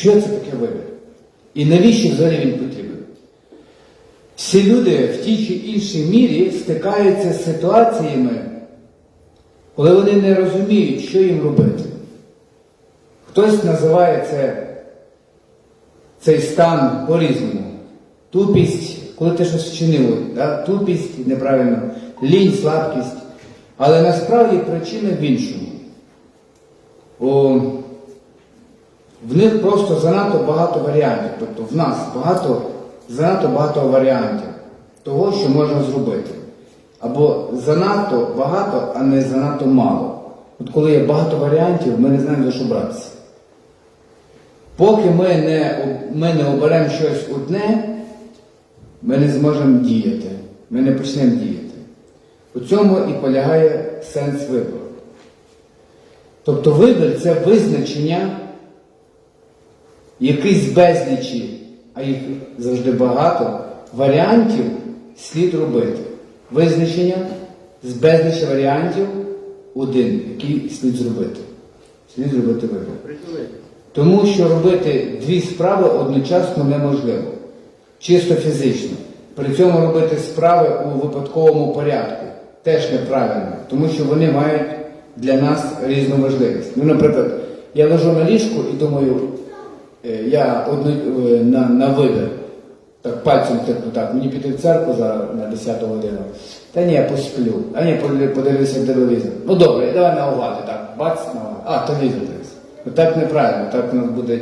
Що це таке вибір? І навіщо взагалі він потрібен? Всі люди в тій чи іншій мірі стикаються з ситуаціями, коли вони не розуміють, що їм робити. Хтось називає це, цей стан по-різному. Тупість, коли ти щось вчинив, да? тупість неправильно, лінь, слабкість. Але насправді причина в іншому. В них просто занадто багато варіантів. Тобто в нас багато, занадто багато варіантів того, що можна зробити. Або занадто багато, а не занадто мало. От коли є багато варіантів, ми не знаємо за що братися. Поки ми не, ми не оберемо щось одне, ми не зможемо діяти. Ми не почнемо діяти. У цьому і полягає сенс вибору. Тобто вибір це визначення якийсь безлічі, а їх завжди багато, варіантів слід робити. Визначення з безлічі варіантів один, який слід зробити. Слід зробити вибір. Тому що робити дві справи одночасно неможливо, чисто фізично. При цьому робити справи у випадковому порядку теж неправильно, тому що вони мають для нас різну важливість. Ну, наприклад, я лежу на ліжку і думаю, я одну, е, на, на вибір, так пальцем типу так, мені піти в церкву зараз на 10 годину. Та ні, я посплю. А ні, подив- подивлюся телевізор. Ну добре, давай наугад, так, бац, наугад. А, телевізор дивись. Ну так неправильно, так у нас буде,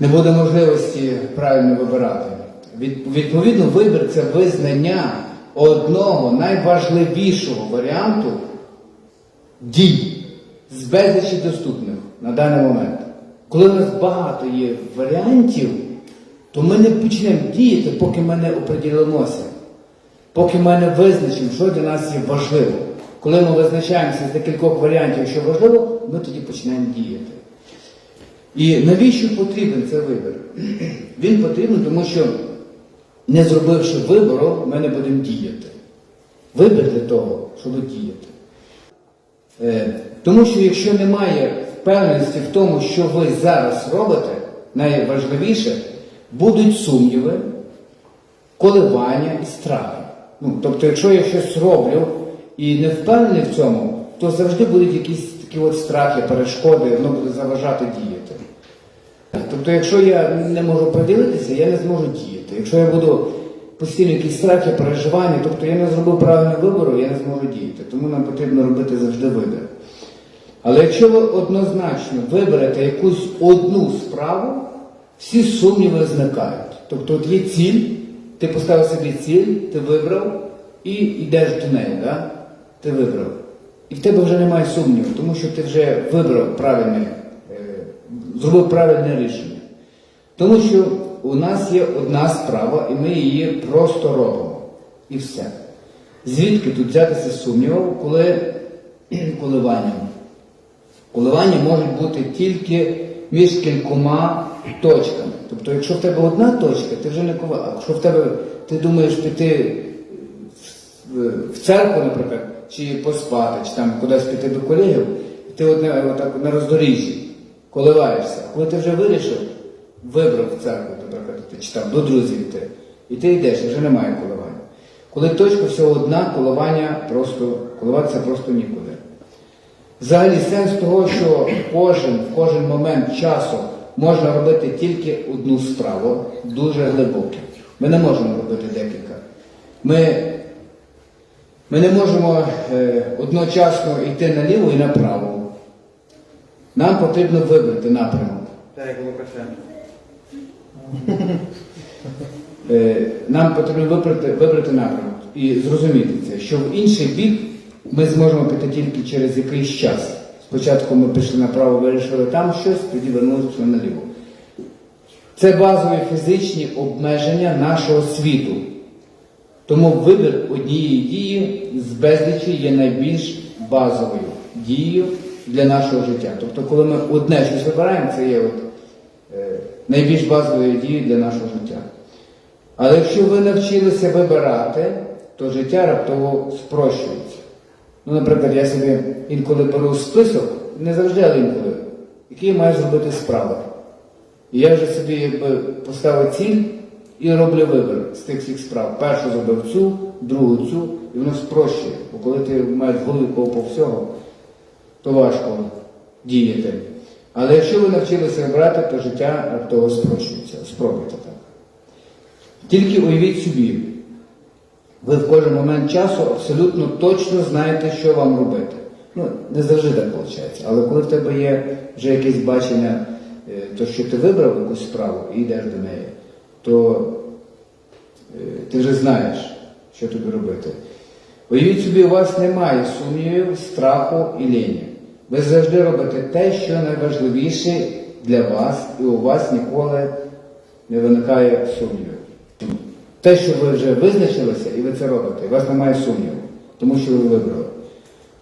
не буде можливості правильно вибирати. Від- Відповідно, вибір це визнання одного найважливішого варіанту дій з безлічі доступних на даний момент. Коли у нас багато є варіантів, то ми не почнемо діяти, поки ми не оприділимося, поки ми не визначимо, що для нас є важливо. Коли ми визначаємося з декількох варіантів, що важливо, ми тоді починаємо діяти. І навіщо потрібен цей вибір? Він потрібен, тому що, не зробивши вибору, ми не будемо діяти. Вибір для того, щоб діяти. Е, Тому що якщо немає впевненості в тому, що ви зараз робите, найважливіше, будуть сумніви, коливання і страхи. Ну, тобто, якщо я щось роблю і не впевнений в цьому, то завжди будуть якісь такі от страхи, перешкоди, воно буде заважати діяти. Тобто, якщо я не можу поділитися, я не зможу діяти. Якщо я буду постійно якісь страхи, переживання, тобто я не зробив правильного вибору, я не зможу діяти. Тому нам потрібно робити завжди вибір. Але якщо ви однозначно виберете якусь одну справу, всі сумніви зникають. Тобто от є ціль, ти поставив собі ціль, ти вибрав і йдеш до неї, да? ти вибрав. І в тебе вже немає сумніву, тому що ти вже вибрав правильне, е, зробив правильне рішення. Тому що у нас є одна справа, і ми її просто робимо. І все. Звідки тут взятися сумнівом, коли коливанням? Коливання можуть бути тільки між кількома точками. Тобто, якщо в тебе одна точка, ти вже не кова. А якщо в тебе ти думаєш піти в, церкву, наприклад, чи поспати, чи там кудись піти до колегів, ти одне отак на роздоріжжі коливаєшся. Коли ти вже вирішив, вибрав церкву, наприклад, чи там до друзів йти, і ти йдеш, вже немає коливання. Коли точка всього одна, коливання просто, коливатися просто нікуди. Взагалі сенс того, що кожен, в кожен момент часу можна робити тільки одну справу, дуже глибокий. Ми не можемо робити декілька. Ми, ми не можемо е, одночасно йти наліво і направо. Нам потрібно вибрати напрямок. Так, як Лукашенко. Е, нам потрібно вибрати, вибрати напрямок і зрозуміти це, що в інший бік ми зможемо піти тільки через якийсь час. Спочатку ми пішли направо, вирішили там щось, тоді вернулися наліво. Це базові фізичні обмеження нашого світу. Тому вибір однієї дії з безлічі є найбільш базовою дією для нашого життя. Тобто, коли ми одне щось вибираємо, це є от, е, найбільш базовою дією для нашого життя. Але якщо ви навчилися вибирати, то життя раптово спрощується. Ну, наприклад, я собі інколи беру список, не завжди, але інколи, який я маю зробити справи. І я вже собі якби поставив ціль і роблю вибір з тих всіх справ. Першу зробив цю, другу цю, і воно спрощує. Бо коли ти маєш в голові по всього, то важко діяти. Але якщо ви навчилися брати, то життя раптово спрощується. Спробуйте так. Тільки уявіть собі, ви в кожен момент часу абсолютно точно знаєте, що вам робити. Ну, не завжди так виходить, але коли в тебе є вже якесь бачення, е, то що ти вибрав якусь справу і йдеш до неї, то е, ти вже знаєш, що тобі робити. Уявіть собі, у вас немає сумнівів, страху і лінії. Ви завжди робите те, що найважливіше для вас, і у вас ніколи не виникає сумнівів. Те, що ви вже визначилися, і ви це робите, і вас немає сумніву, тому що ви вибрали.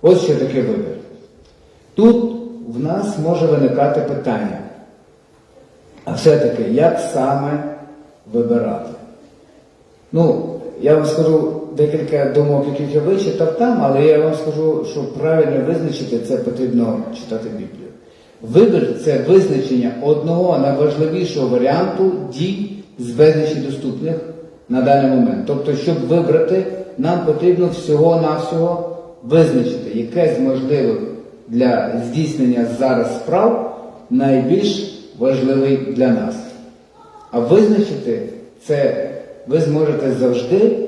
Ось що таке вибір. Тут в нас може виникати питання. А все-таки, як саме вибирати? Ну, я вам скажу декілька думок, яких я вичитав там, але я вам скажу, що правильно визначити це потрібно читати Біблію. Вибір це визначення одного найважливішого варіанту дій з безлічі доступних на даний момент. Тобто, щоб вибрати, нам потрібно всього-навсього визначити, яке з можливих для здійснення зараз справ найбільш важливий для нас. А визначити це ви зможете завжди,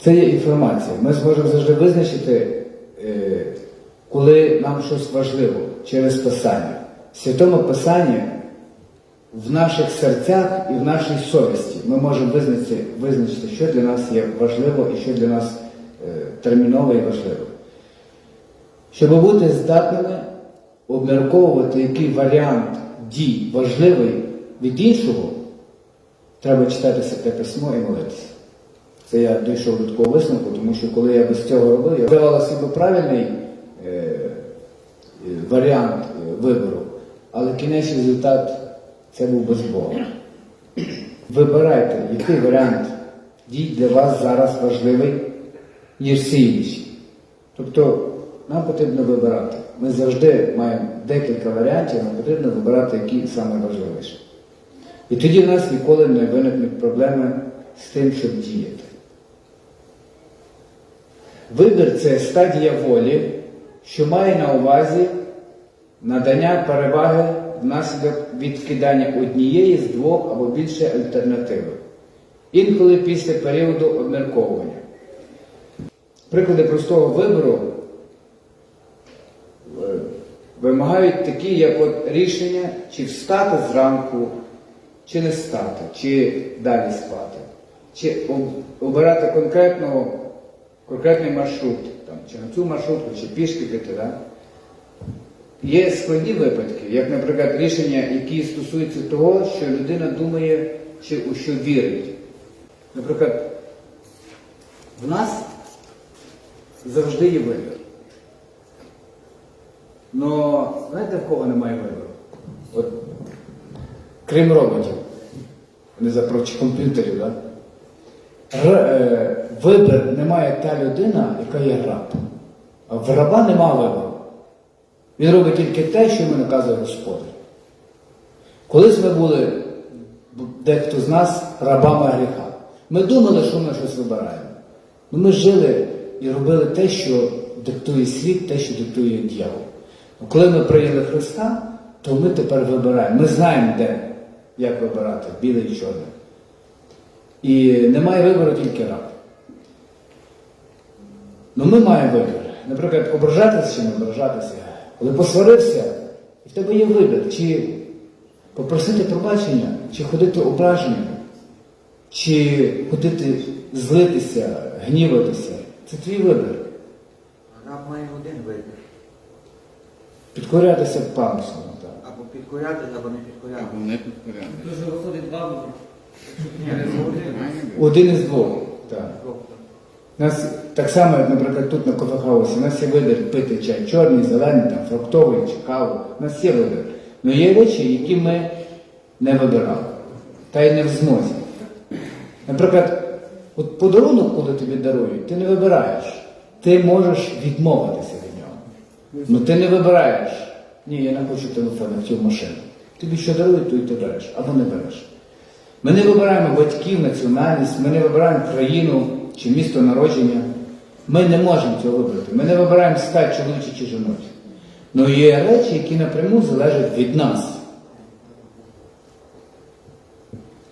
це є інформація. Ми зможемо завжди визначити, е, коли нам щось важливо через Писання. В Святому Писанні в наших серцях і в нашій совісті ми можемо визначити, визначити, що для нас є важливо і що для нас е, терміново і важливо. Щоб бути здатними обмірковувати, який варіант дій важливий від іншого, треба читати святе письмо і молитися. Це я дійшов до такого висновку, тому що коли я без цього робив, я давала собі правильний е, е, варіант е, вибору, але кінечний результат це був без Бога. Вибирайте, який варіант дій для вас зараз важливий, ніж інші. Тобто нам потрібно вибирати. Ми завжди маємо декілька варіантів, нам потрібно вибирати, які саме важливіші. І тоді в нас ніколи не виникнуть проблеми з тим, щоб діяти. Вибір це стадія волі, що має на увазі надання переваги внаслідок відкидання однієї з двох або більше альтернативи. Інколи після періоду обмірковування. Приклади простого вибору е, вимагають такі, як от рішення, чи встати зранку, чи не встати, чи далі спати, чи обирати конкретного, конкретний маршрут, там, чи на цю маршрутку, чи пішки піти. Да? Є складні випадки, як, наприклад, рішення, які стосуються того, що людина думає, чи у що вірить. Наприклад, в нас завжди є вибір. Но знаєте, в кого немає вибору? От, крім роботів, не запроч комп'ютерів, да? Е, вибір не має та людина, яка є раб. А в раба немає вибору. Він робить тільки те, що йому наказує Господар. Колись ми були, дехто з нас, рабами гріха. Ми думали, що ми щось вибираємо. Ну, ми жили і робили те, що диктує світ, те, що диктує дьявол. Ну, Коли ми прийняли Христа, то ми тепер вибираємо. Ми знаємо, де, як вибирати, біле і чорне. І немає вибору тільки раб. Ну ми маємо вибір. Наприклад, ображатися чи не ображатися. Коли посварився, і в тебе є вибір, чи попросити пробачення, чи ходити ображеним, чи ходити злитися, гніватися. Це твій вибір. Раб має один вибір. Підкорятися пану своєму. Або підкоряти, або не підкоряти. Або не підкоряти. Дуже виходить два вибори. Один. Один із двох. Так. У нас так само, як, наприклад, тут на кофехаусі, у нас є вибір пити чай чорний, зелений, там, фруктовий чи каву. У нас є вибір. Але є речі, які ми не вибирали. Та й не в змозі. Наприклад, от подарунок, коли тобі дарують, ти не вибираєш. Ти можеш відмовитися від нього. Ну ти не вибираєш. Ні, я не хочу телефон, я хотів машину. Тобі що дарують, то й ти береш або не береш. Ми не вибираємо батьків, національність, ми не вибираємо країну чи місто народження. Ми не можемо цього вибрати. Ми не вибираємо стать чоловічі чи жіночі. Ну є речі, які напряму залежать від нас.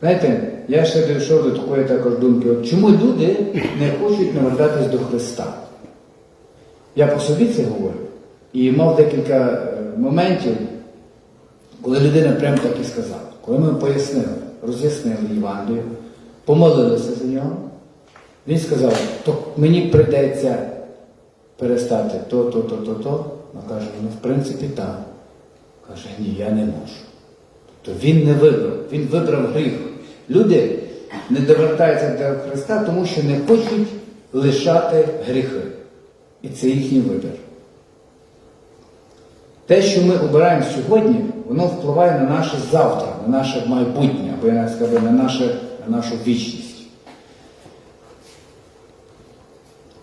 Знаєте, я ще дійшов до такої також думки, от чому люди не хочуть навертатись до Христа? Я по собі це говорю. І мав декілька е, моментів, коли людина прямо так і сказала. Коли ми пояснили, роз'яснили Євангелію, помолилися за нього, він сказав, то мені прийдеться перестати то, то, то, то, то. Вона каже, ну в принципі так. Каже, ні, я не можу. Тобто він не вибрав, він вибрав гріх. Люди не довертаються до Христа, тому що не хочуть лишати гріхи. І це їхній вибір. Те, що ми обираємо сьогодні, воно впливає на наше завтра, на наше майбутнє, або я скажу, на, наше, на нашу вічність.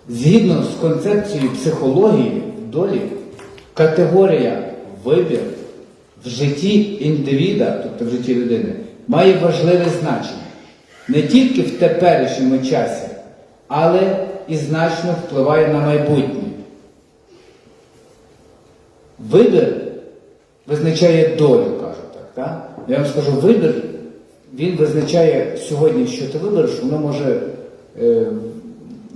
Згідно з концепцією психології долі, категорія вибір в житті індивіда, тобто в житті людини, має важливе значення не тільки в теперішньому часі, але і значно впливає на майбутнє. Вибір визначає долю, кажуть так. так? Я вам скажу, вибір, він визначає сьогодні, що ти вибереш, воно може е,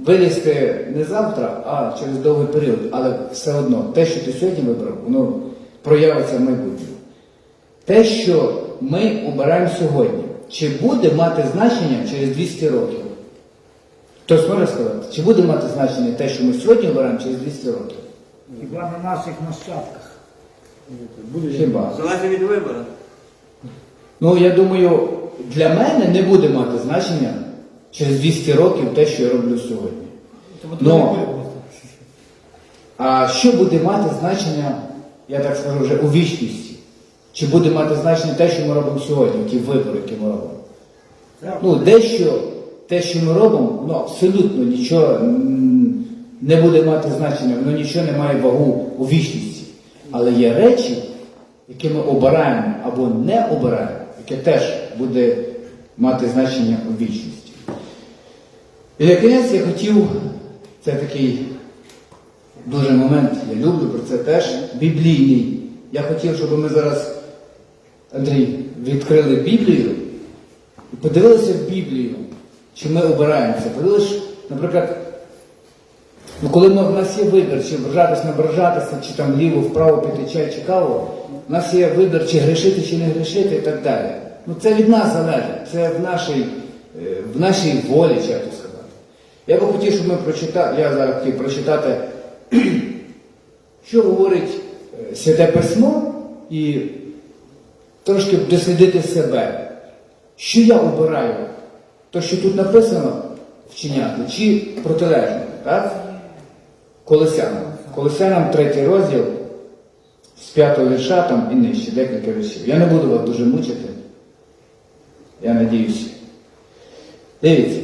вилізти не завтра, а через довгий період. Але все одно, те, що ти сьогодні вибрав, воно проявиться в майбутньому. Те, що ми обираємо сьогодні, чи буде мати значення через 200 років? Хтось може сказати, чи буде мати значення те, що ми сьогодні обираємо через 200 років? Хіба на наших нащадках. Хіба? Залежить від вибору. Ну, я думаю, для мене не буде мати значення через 200 років те, що я роблю сьогодні. Ну, а що буде мати значення, я так скажу, вже у вічності? Чи буде мати значення те, що ми робимо сьогодні, ті вибори, які ми робимо? Ну, дещо, те, що ми робимо, ну, абсолютно нічого не буде мати значення, воно нічого не має вагу у вічності. Але є речі, які ми обираємо або не обираємо, яке теж буде мати значення у вічності. І на кінець я хотів, це такий дуже момент, я люблю про це теж, біблійний. Я хотів, щоб ми зараз, Андрій, відкрили Біблію і подивилися в Біблію, чи ми обираємося. Подивилися, наприклад, ну коли ми, в нас є вибір, чи ображатись, не ображатися, чи там ліво, вправо піти чай чи каву, у нас є вибір, чи грішити, чи не грішити і так далі. Ну це від нас залежить, це в нашій, е, в нашій волі, чи як то сказати. Я би хотів, щоб ми прочитали, я зараз хотів прочитати, що говорить е, Святе Письмо і трошки дослідити себе. Що я обираю? То, що тут написано вчиняти, чи протилежно, так? Колосянам. Колосянам третій розділ з п'ятого вірша там і нижче, декілька віршів. Я не буду вас дуже мучити. Я надіюся. Дивіться,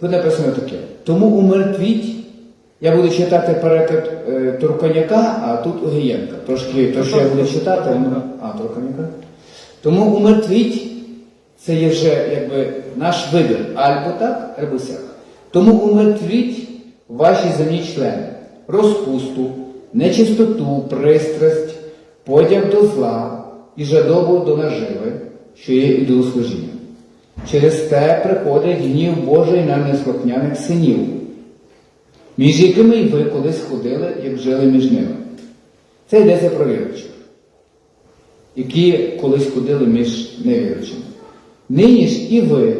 тут написано таке. Тому умертвіть. Я буду читати переклад е, Турконяка, а тут Огієнка. Трошки, то, що я буду читати, ну, а, Турконяка. Тому умертвіть, це є вже якби наш вибір. Або так, або сяк. Тому умертвіть ваші земні члени, розпусту, нечистоту, пристрасть, подяг до зла і жадобу до наживи, що є ідолослужіння. Через те приходить гнів Божий на неслухняних синів, між якими й ви колись ходили, як жили між ними. Це йдеться про віруючих, які колись ходили між невіруючими. Нині ж і ви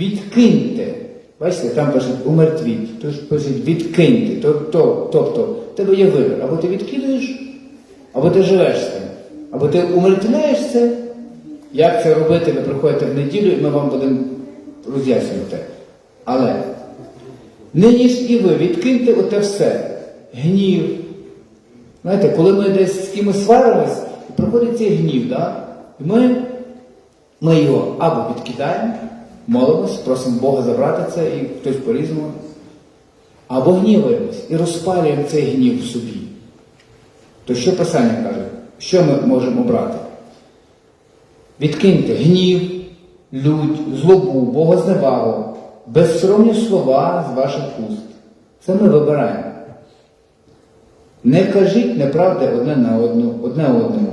відкиньте. Бачите, там пишуть умертвіть, тут пишуть відкиньте. Тобто, тобто, тебе є вибір. Або ти відкидаєш, або ти живеш з тим. Або ти умертвляєш це. Як це робити, ви приходите в неділю, і ми вам будемо роз'яснювати. Але нині ж і ви відкиньте оте все. Гнів. Знаєте, коли ми десь з кимось сваримось, і приходить цей гнів, да? і ми, ми його або відкидаємо, молимось, просимо Бога забрати це, і хтось по-різному, або гніваємось і розпалюємо цей гнів в собі. То що Писання каже? Що ми можемо обрати? Відкиньте гнів, лють, злобу, богозневагу, безсоромні слова з ваших уст. Це ми вибираємо. Не кажіть неправди одне на одну, одне одному.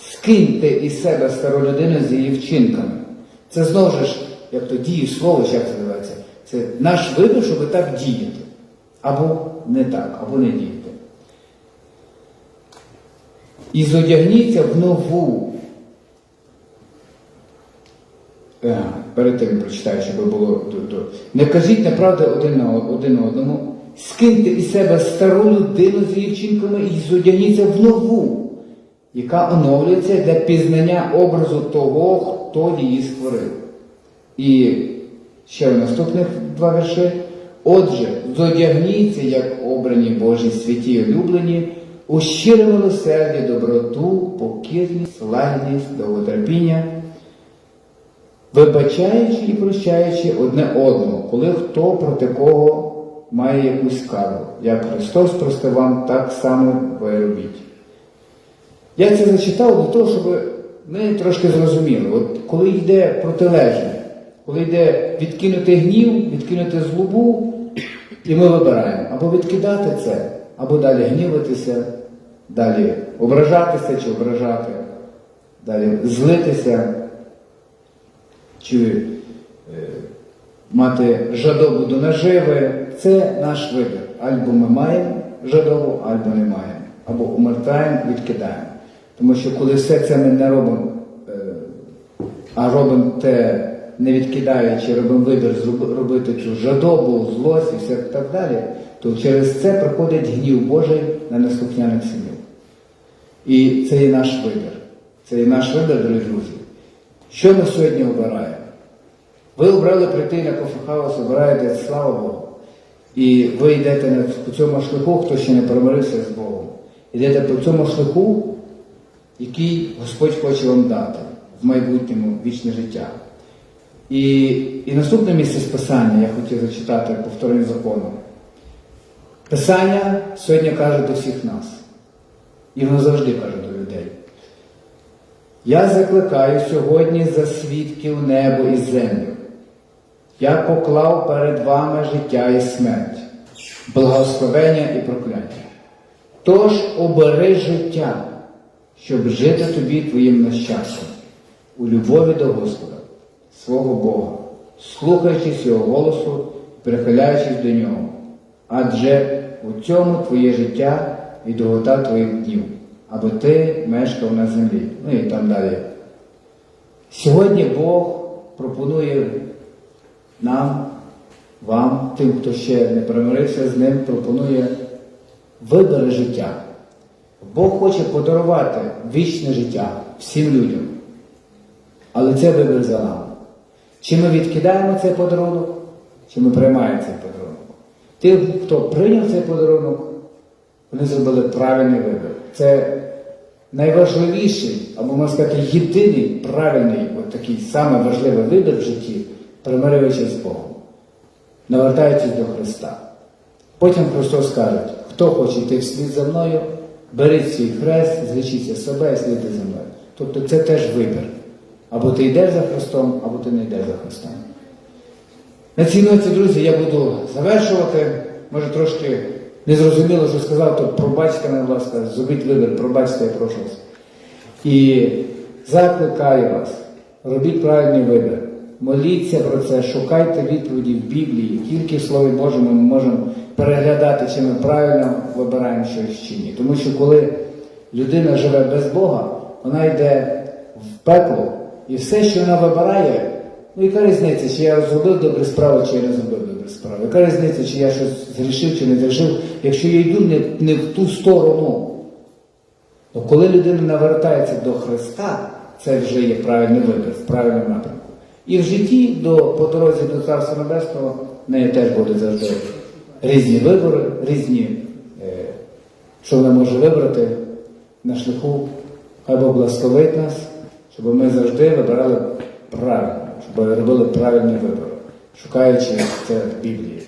Скиньте із себе стару людину з її вчинками. Це знову ж, як то діє слово, як це називається, це наш вибір, щоб так діяти. Або не так, або не діяти. І зодягніться в нову. Е, Перед тим прочитаю, щоб було. Не кажіть неправди один один одному. Скиньте із себе стару людину з її і зодягніться в нову, яка оновлюється для пізнання образу того, хто її створив. І ще в наступних два вірші. Отже, зодягніться, як обрані Божі святі й улюблені, у щире милосердя, доброту, покірність, лагідність, довготерпіння, вибачаючи і прощаючи одне одному, коли хто проти кого має якусь скаргу. Як Христос простив вам, так само ви робіть. Я це зачитав для того, щоб ми трошки зрозуміли. От коли йде протилежне, коли йде відкинути гнів, відкинути злобу, і ми вибираємо або відкидати це, або далі гніватися, далі ображатися чи ображати, далі злитися, чи е, мати жадобу до наживи. Це наш вибір. Або ми маємо жадобу, або не маємо. Або умертаємо, відкидаємо. Тому що коли все це ми не робимо, е, а робимо те, не відкидаючи, робимо вибір робити цю жадобу, злость і все так далі, то через це приходить гнів Божий на неслухняних синів. І це є наш вибір. Це є наш вибір, дорогі друзі. Що ми сьогодні обираємо? Ви обрали прийти на кофехаус, обираєте, слава Богу. І ви йдете по цьому шляху, хто ще не примирився з Богом. Йдете по цьому шляху, який Господь хоче вам дати в майбутньому вічне життя. І, і наступне місце Писання я хотів зачитати повторення закону. Писання сьогодні каже до всіх нас. І воно завжди каже до людей. Я закликаю сьогодні за свідків небо і землю. Я поклав перед вами життя і смерть, благословення і прокляття. Тож обери життя, щоб жити тобі твоїм нащадком, у любові до Господа, свого Бога, слухаючись Його голосу, прихиляючись до нього. Адже у цьому твоє життя і довгота твоїх днів, аби ти мешкав на землі. Ну і там далі. Сьогодні Бог пропонує нам, вам, тим, хто ще не примирився з ним, пропонує вибори життя. Бог хоче подарувати вічне життя всім людям. Але це вибір за нами. Чи ми відкидаємо цей подарунок, чи ми приймаємо цей подарунок. Ті, хто прийняв цей подарунок, вони зробили правильний вибір. Це найважливіший, або можна сказати, єдиний правильний, от такий самий важливий вибір в житті, примириваючись з Богом, навертаючись до Христа. Потім Христос каже, хто хоче йти вслід за мною, беріть свій хрест, звичіться себе і слідуйте за мною. Тобто це теж вибір. Або ти йдеш за Христом, або ти не йдеш за Христом. На цій ноті, друзі, я буду завершувати. Може трошки незрозуміло, що сказав, то пробачте, мене, будь ласка, зробіть вибір, пробачте, я прошу вас. І закликаю вас, робіть правильний вибір. Моліться про це, шукайте відповіді в Біблії. Тільки в Слові Божому ми можемо переглядати, чи ми правильно вибираємо щось чи ні. Тому що коли людина живе без Бога, вона йде в пекло, і все, що вона вибирає, ну яка різниця, чи я зробив добрі справи, чи я не зробив добрі справи? Яка різниця, чи я щось зрішив, чи не зрішив, якщо я йду не, не в ту сторону? То коли людина навертається до Христа, це вже є правильний вибір, в правильному напрямку. І в житті до, по дорозі до Царства Небесного в неї теж буде завжди різні вибори, різні, е, що вона може вибрати на шляху. Хай Бог благословить нас, щоб ми завжди вибирали правильно, робили правильний вибір, шукаючи це в Біблії.